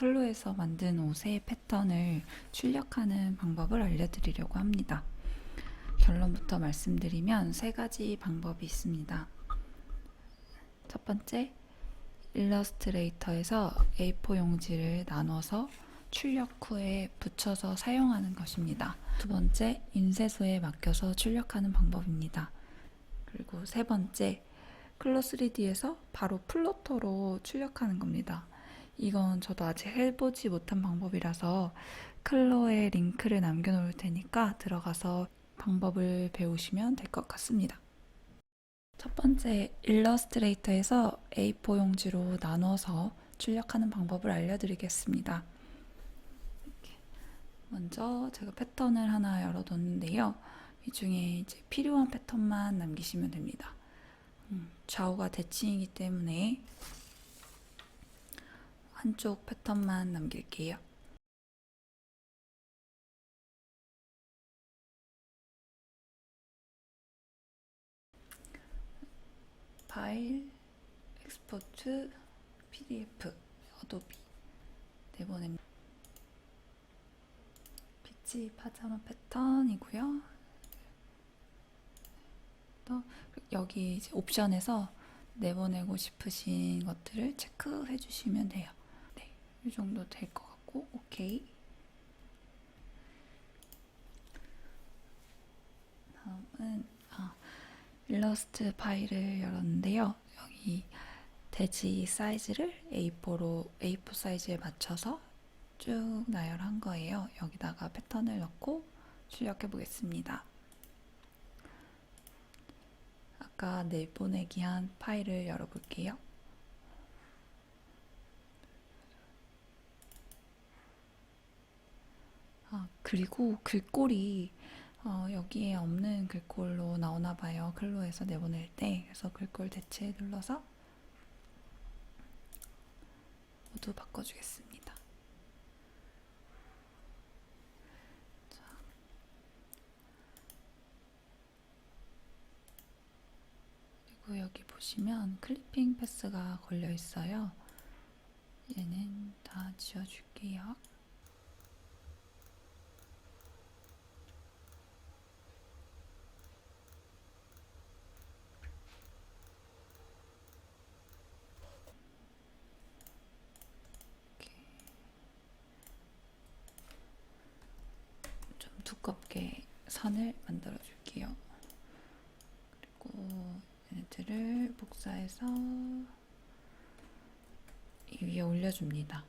클로에서 만든 옷의 패턴을 출력하는 방법을 알려드리려고 합니다. 결론부터 말씀드리면 세 가지 방법이 있습니다. 첫 번째, 일러스트레이터에서 A4 용지를 나눠서 출력 후에 붙여서 사용하는 것입니다. 두 번째, 인쇄소에 맡겨서 출력하는 방법입니다. 그리고 세 번째, 클로 3D에서 바로 플로터로 출력하는 겁니다. 이건 저도 아직 해보지 못한 방법이라서 클로에 링크를 남겨놓을 테니까 들어가서 방법을 배우시면 될 것 같습니다. 첫 번째, 일러스트레이터에서 A4 용지로 나눠서 출력하는 방법을 알려드리겠습니다. 먼저 제가 패턴을 하나 열어뒀는데요. 이 중에 이제 필요한 패턴만 남기시면 됩니다. 음, 좌우가 대칭이기 때문에 한쪽 패턴만 남길게요. 파일, 엑스포트, PDF, 어도비 내보냅니다. 피치 파자마 패턴이고요. 또 여기 이제 옵션에서 내보내고 싶으신 것들을 체크해 주시면 돼요. 네, 이 정도 될 것 같고, 오케이. 다음은 아, 일러스트 파일을 열었는데요. 여기 돼지 사이즈를 A4로 A4 사이즈에 맞춰서 쭉 나열한 거예요. 여기다가 패턴을 넣고 출력해 보겠습니다. 아까 내보내기 한 파일을 열어볼게요. 아, 그리고 글꼴이 어, 여기에 없는 글꼴로 나오나 봐요. 클로에서 내보낼 때. 그래서 글꼴 대체 눌러서 모두 바꿔주겠습니다. 자. 그리고 여기 보시면 클리핑 패스가 걸려 있어요. 얘는 다 지워줄게요. 두껍게 선을 만들어 줄게요. 그리고 얘네들을 복사해서 이 위에 올려줍니다.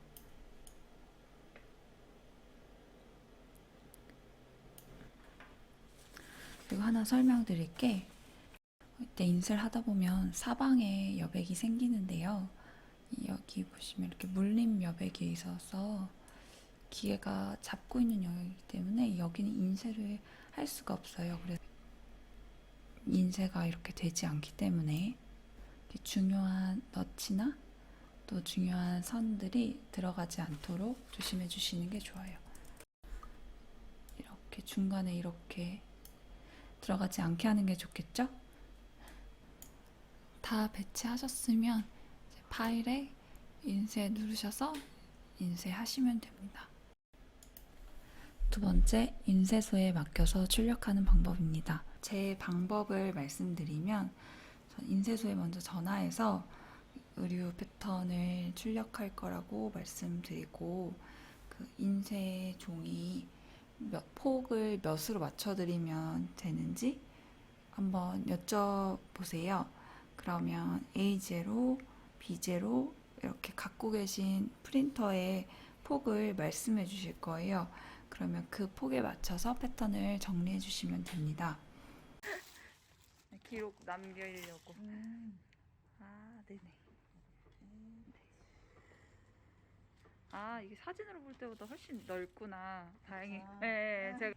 그리고 하나 설명드릴 게 이때 인쇄를 하다 보면 사방에 여백이 생기는데요. 이 여기 보시면 이렇게 물림 여백이 있어서 기계가 잡고 있는 영역이기 때문에 여기는 인쇄를 할 수가 없어요. 그래서 인쇄가 이렇게 되지 않기 때문에 중요한 너치나 또 중요한 선들이 들어가지 않도록 조심해 주시는 게 좋아요. 이렇게 중간에 이렇게 들어가지 않게 하는 게 좋겠죠? 다 배치하셨으면 파일에 인쇄 누르셔서 인쇄하시면 됩니다. 두 번째, 인쇄소에 맡겨서 출력하는 방법입니다. 제 방법을 말씀드리면 전 인쇄소에 먼저 전화해서 의류 패턴을 출력할 거라고 말씀드리고 그 인쇄 종이 몇 폭을 몇으로 맞춰드리면 되는지 한번 여쭤보세요. 그러면 A0, B0 이렇게 갖고 계신 프린터의 폭을 말씀해 주실 거예요. 그러면 그 폭에 맞춰서 패턴을 정리해 주시면 됩니다. 기록 남기려고. 아, 네네. 네. 아, 이게 사진으로 볼 때보다 훨씬 넓구나. 다행히. 아. 네, 제가